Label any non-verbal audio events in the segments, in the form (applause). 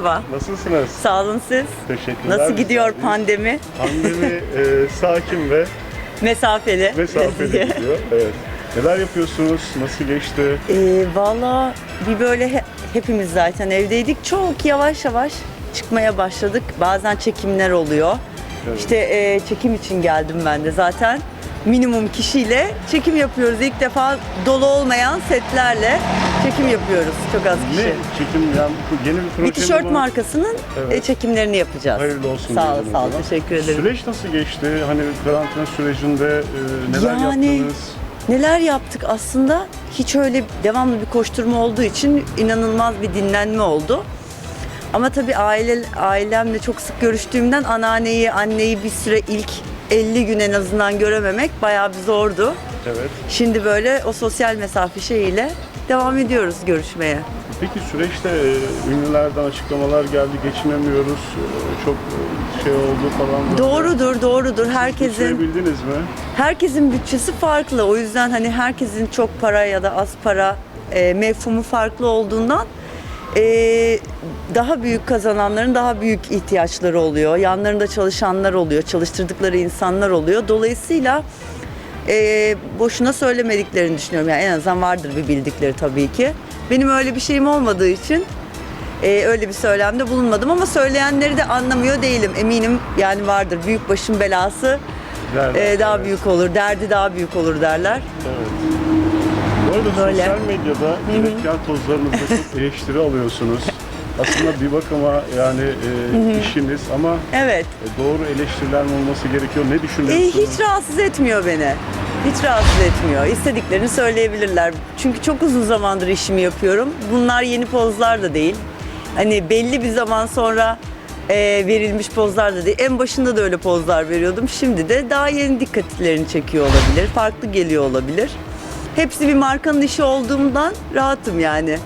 merhaba. Nasılsınız? Sağ olun siz. Teşekkürler. Nasıl gidiyor Biz- pandemi? Pandemi e, sakin ve Mesafeli. mesafeli (laughs) gidiyor. Evet. Neler yapıyorsunuz? Nasıl geçti? Ee, Valla bir böyle he- hepimiz zaten evdeydik. Çok yavaş yavaş çıkmaya başladık. Bazen çekimler oluyor. Evet. İşte e, çekim için geldim ben de zaten. Minimum kişiyle çekim yapıyoruz. İlk defa dolu olmayan setlerle çekim yapıyoruz. Çok az kişi. Ne çekim yani bu yeni bir proje Bir tişört mi? markasının Evet. e, çekimlerini yapacağız. Hayırlı olsun. Sağ ol, diyelim sağ ol. zaman. Teşekkür ederim. Süreç nasıl geçti? Hani karantina sürecinde e, neler Yani- yaptınız? Neler yaptık aslında? Hiç öyle devamlı bir koşturma olduğu için inanılmaz bir dinlenme oldu. Ama tabii aile ailemle çok sık görüştüğümden anneanneyi, anneyi bir süre ilk 50 gün en azından görememek bayağı bir zordu. Evet. Şimdi böyle o sosyal mesafe şeyiyle devam ediyoruz görüşmeye. Peki süreçte e, ünlülerden açıklamalar geldi. Geçinemiyoruz. e, Çok e, şey oldu falan. Doğrudur, doğrudur. Herkesin Geçinebildiniz mi? herkesin bütçesi farklı. O yüzden hani herkesin çok para ya da az para e, mefhumu farklı olduğundan e, daha büyük kazananların daha büyük ihtiyaçları oluyor. Yanlarında çalışanlar oluyor, çalıştırdıkları insanlar oluyor. Dolayısıyla e, boşuna söylemediklerini düşünüyorum. Yani en azından vardır bir bildikleri tabii ki. Benim öyle bir şeyim olmadığı için e, öyle bir söylemde bulunmadım ama söyleyenleri de anlamıyor değilim. Eminim yani vardır büyük başın belası Derler, e, daha evet. büyük olur, derdi daha büyük olur derler. Evet. Bu arada Böyle. sosyal medyada cüneytkar tozlarınızda çok (laughs) eleştiri alıyorsunuz. Aslında bir bakıma yani e, işiniz ama Evet. e, doğru eleştiriler mi olması gerekiyor? Ne E, düşünüyorsunuz? hiç rahatsız etmiyor beni. Hiç rahatsız etmiyor. İstediklerini söyleyebilirler. Çünkü çok uzun zamandır işimi yapıyorum. Bunlar yeni pozlar da değil. Hani belli bir zaman sonra e, verilmiş pozlar da değil. En başında da öyle pozlar veriyordum. Şimdi de daha yeni dikkatlerini çekiyor olabilir. Farklı geliyor olabilir. Hepsi bir markanın işi olduğumdan rahatım yani.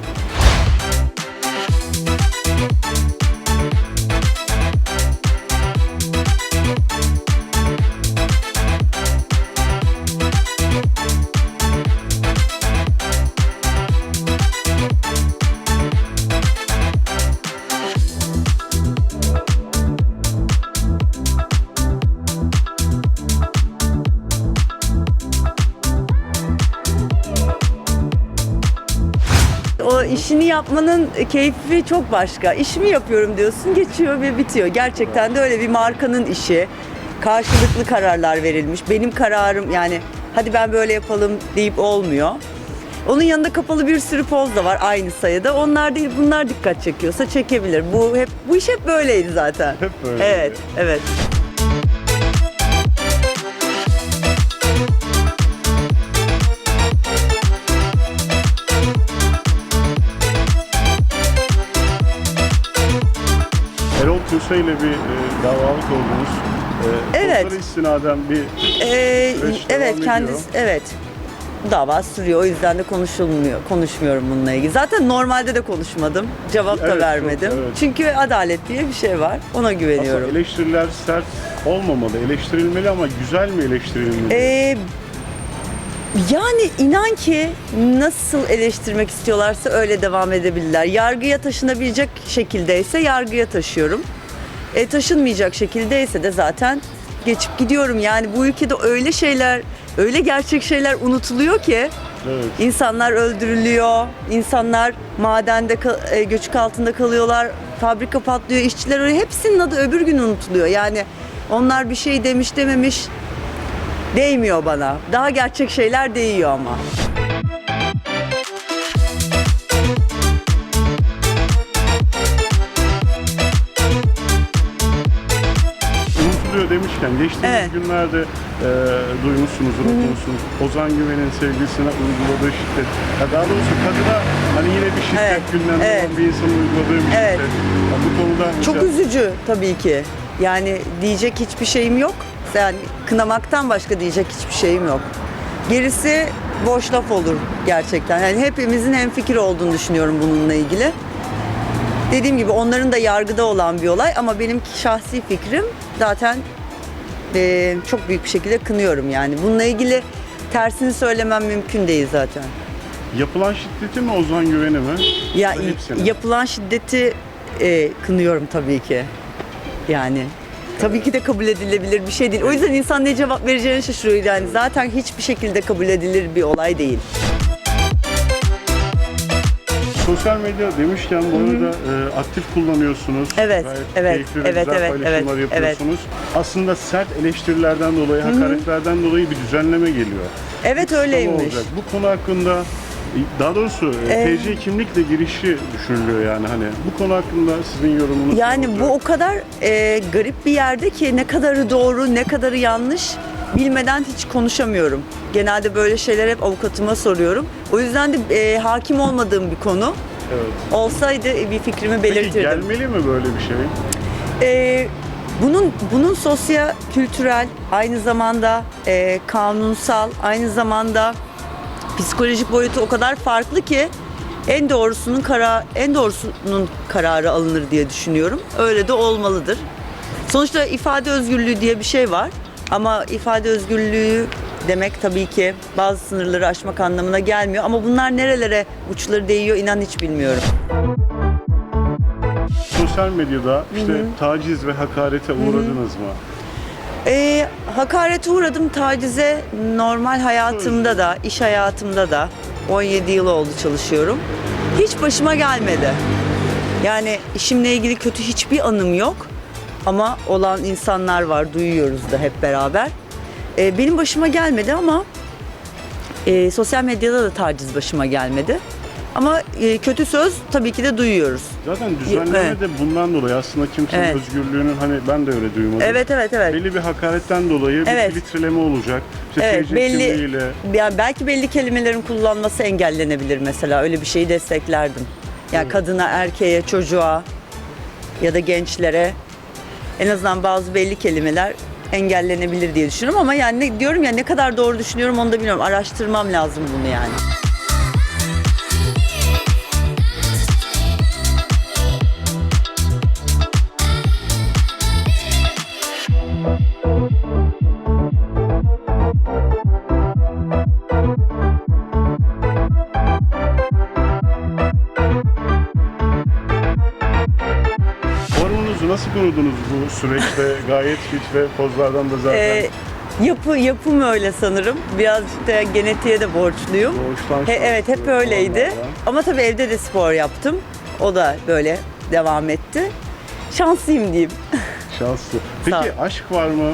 İşini yapmanın keyfi çok başka. İşimi yapıyorum diyorsun, geçiyor ve bitiyor. Gerçekten de öyle bir markanın işi. Karşılıklı kararlar verilmiş. Benim kararım yani hadi ben böyle yapalım deyip olmuyor. Onun yanında kapalı bir sürü poz da var aynı sayıda. Onlar değil, bunlar dikkat çekiyorsa çekebilir. Bu hep bu iş hep böyleydi zaten. Hep böyle. Evet, evet. İle bir e, davalık oldunuz. E, Evet. istinaden bir Ee, Süreç evet devam kendisi ediyor. evet. Dava sürüyor. O yüzden de konuşulmuyor. Konuşmuyorum bununla ilgili. Zaten normalde de konuşmadım. Cevap da Evet, çok, vermedim. evet. Çünkü adalet diye bir şey var. Ona güveniyorum. aslında eleştiriler sert olmamalı. Eleştirilmeli ama güzel mi eleştirilmeli? Ee, yani inan ki nasıl eleştirmek istiyorlarsa öyle devam edebilirler. Yargıya taşınabilecek şekildeyse yargıya taşıyorum. E, taşınmayacak şekildeyse de zaten geçip gidiyorum. Yani bu ülkede öyle şeyler, öyle gerçek şeyler unutuluyor ki evet. insanlar öldürülüyor, insanlar madende e, göçük altında kalıyorlar, fabrika patlıyor, işçiler öyle hepsinin adı öbür gün unutuluyor. Yani onlar bir şey demiş dememiş değmiyor bana. Daha gerçek şeyler değiyor ama. Demişken geçtiğimiz Evet. günlerde e, duymuşsunuzdur, okumuşsunuz. Ozan Güven'in sevgilisine uyguladığı şiddet. Ya daha doğrusu kadına hani yine bir şiddet Evet, gündemde evet. olan bir insanın uyguladığı bir Evet. şiddet. Ya bu konuda Çok mesela- üzücü tabii ki. Yani diyecek hiçbir şeyim yok. Yani kınamaktan başka diyecek hiçbir şeyim yok. Gerisi boş laf olur gerçekten. Yani hepimizin hemfikir olduğunu düşünüyorum bununla ilgili. Dediğim gibi onların da yargıda olan bir olay ama benim şahsi fikrim zaten eee, çok büyük bir şekilde kınıyorum yani. Bununla ilgili tersini söylemem mümkün değil zaten. Yapılan şiddeti mi Ozan Güven'e mi? Ya Hepsini. yapılan şiddeti e, kınıyorum tabii ki. Yani tabii ki de kabul edilebilir bir şey değil. O yüzden insan ne cevap vereceğini şaşırıyor yani. Zaten hiçbir şekilde kabul edilir bir olay değil. Sosyal medya demişken bu arada e, aktif kullanıyorsunuz. Evet, Gayet evet, keyifli ve evet, güzel evet, paylaşımlar evet, yapıyorsunuz. Aslında sert eleştirilerden dolayı, hakaretlerden dolayı bir düzenleme geliyor. Evet Kısıtlama öyleymiş. olacak. Bu konu hakkında daha doğrusu e, Ee, TC kimlikle girişi düşünülüyor yani hani. Bu konu hakkında sizin yorumunuz Yani ne bu olacak? o kadar e, garip bir yerde ki ne kadarı doğru, ne kadarı yanlış bilmeden hiç konuşamıyorum. Genelde böyle şeyler hep avukatıma soruyorum. O yüzden de e, hakim olmadığım bir konu. Evet. Olsaydı bir fikrimi Peki belirtirdim. gelmeli mi böyle bir şey? Ee, bunun bunun sosyo kültürel aynı zamanda e, kanunsal aynı zamanda psikolojik boyutu o kadar farklı ki en doğrusunun kara en doğrusunun kararı alınır diye düşünüyorum. Öyle de olmalıdır. Sonuçta ifade özgürlüğü diye bir şey var. Ama ifade özgürlüğü demek tabii ki bazı sınırları aşmak anlamına gelmiyor. Ama bunlar nerelere uçları değiyor inan hiç bilmiyorum. Sosyal medyada işte taciz ve hakarete uğradınız mı? Ee, hakarete uğradım tacize normal hayatımda da, iş hayatımda da 17 yıl oldu çalışıyorum. Hiç başıma gelmedi. Yani işimle ilgili kötü hiçbir anım yok. Ama olan insanlar var, duyuyoruz da hep beraber. Ee, benim başıma gelmedi ama e, sosyal medyada da taciz başıma gelmedi. Ama e, kötü söz tabii ki de duyuyoruz. Zaten düzenleme Evet. de bundan dolayı aslında kimsenin Evet. özgürlüğünün hani ben de öyle duymadım. Evet evet evet. Belli bir hakaretten dolayı Evet. bir filtreleme olacak. İşte Evet belli kimliğiyle yani belki belli kelimelerin kullanması engellenebilir mesela öyle bir şeyi desteklerdim. Yani kadına, erkeğe, çocuğa ya da gençlere en azından bazı belli kelimeler engellenebilir diye düşünüyorum ama yani ne, diyorum ya ne kadar doğru düşünüyorum onu da bilmiyorum. Araştırmam lazım bunu yani. Bu süreçte? Gayet fit ve pozlardan da zaten Ee, yapı yapım öyle sanırım. Birazcık da genetiğe de borçluyum. doğuştan He, evet hep öyleydi. Ama tabii evde de spor yaptım. O da böyle devam etti. Şanslıyım diyeyim. (laughs) Şanslı. Sağ ol. Peki aşk var mı?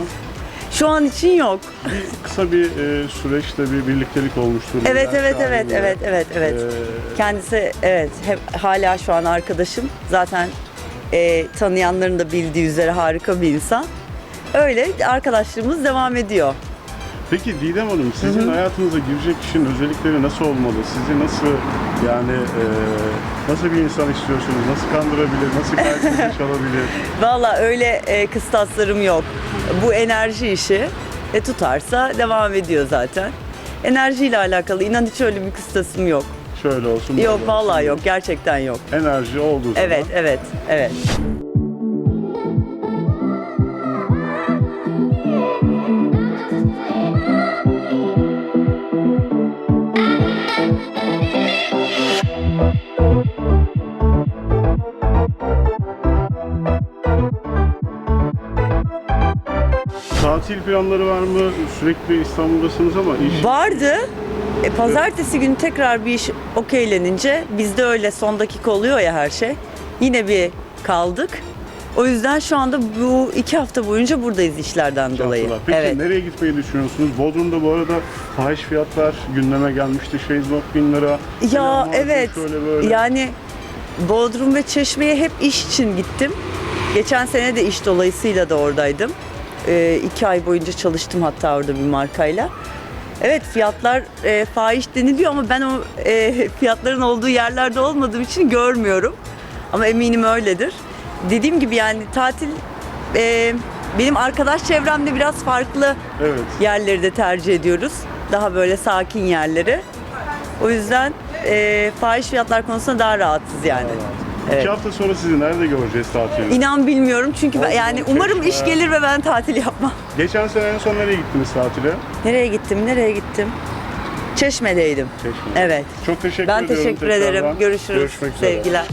Şu an için yok. Bir kısa bir e, süreçte bir birliktelik olmuştur. Evet Ben evet evet şahidim. evet evet evet. Ee, Kendisi evet hep hala şu an arkadaşım. Zaten e, tanıyanların da bildiği üzere harika bir insan. Öyle arkadaşlığımız devam ediyor. Peki Didem Hanım sizin hayatınıza girecek kişinin özellikleri nasıl olmalı? Sizi nasıl yani e, nasıl bir insan istiyorsunuz? Nasıl kandırabilir? Nasıl kalbinizi (laughs) çalabilir? Valla öyle e, kıstaslarım yok. Bu enerji işi e, tutarsa devam ediyor zaten. Enerjiyle alakalı inan hiç öyle bir kıstasım yok. Şöyle olsun. böyle Yok olsun vallahi yok gerçekten yok. Enerji olduğu zaman. Evet evet evet. Tatil planları var mı? Sürekli İstanbul'dasınız ama iş Vardı. E, pazartesi günü tekrar bir iş okeylenince bizde öyle son dakika oluyor ya her şey. Yine bir kaldık. O yüzden şu anda bu iki hafta boyunca buradayız işlerden dolayı. Şanslılar. Peki evet. nereye gitmeyi düşünüyorsunuz? Bodrum'da bu arada fahiş fiyatlar gündeme gelmişti. Şezlong bin lira. Ya evet. Şöyle böyle. Yani Bodrum ve Çeşme'ye hep iş için gittim. Geçen sene de iş dolayısıyla da oradaydım. Ee, iki ay boyunca çalıştım hatta orada bir markayla. Evet fiyatlar e, fahiş deniliyor ama ben o e, (laughs) fiyatların olduğu yerlerde olmadığım için görmüyorum. Ama eminim öyledir. Dediğim gibi yani tatil e, benim arkadaş çevremde biraz farklı Evet. yerleri de tercih ediyoruz. Daha böyle sakin yerleri. O yüzden e, fahiş fiyatlar konusunda daha rahatız yani. Evet. İki hafta sonra sizi nerede göreceğiz tatilde? İnan bilmiyorum çünkü ben, yani umarım iş gelir ve ben tatil yapmam. Geçen sene en son nereye gittiniz tatile? Nereye gittim? Nereye gittim? Çeşme'deydim. Çeşme. Evet. Çok teşekkür Ben ediyorum. teşekkür tekrardan. ederim. Görüşürüz. Görüşmek üzere. Sevgiler.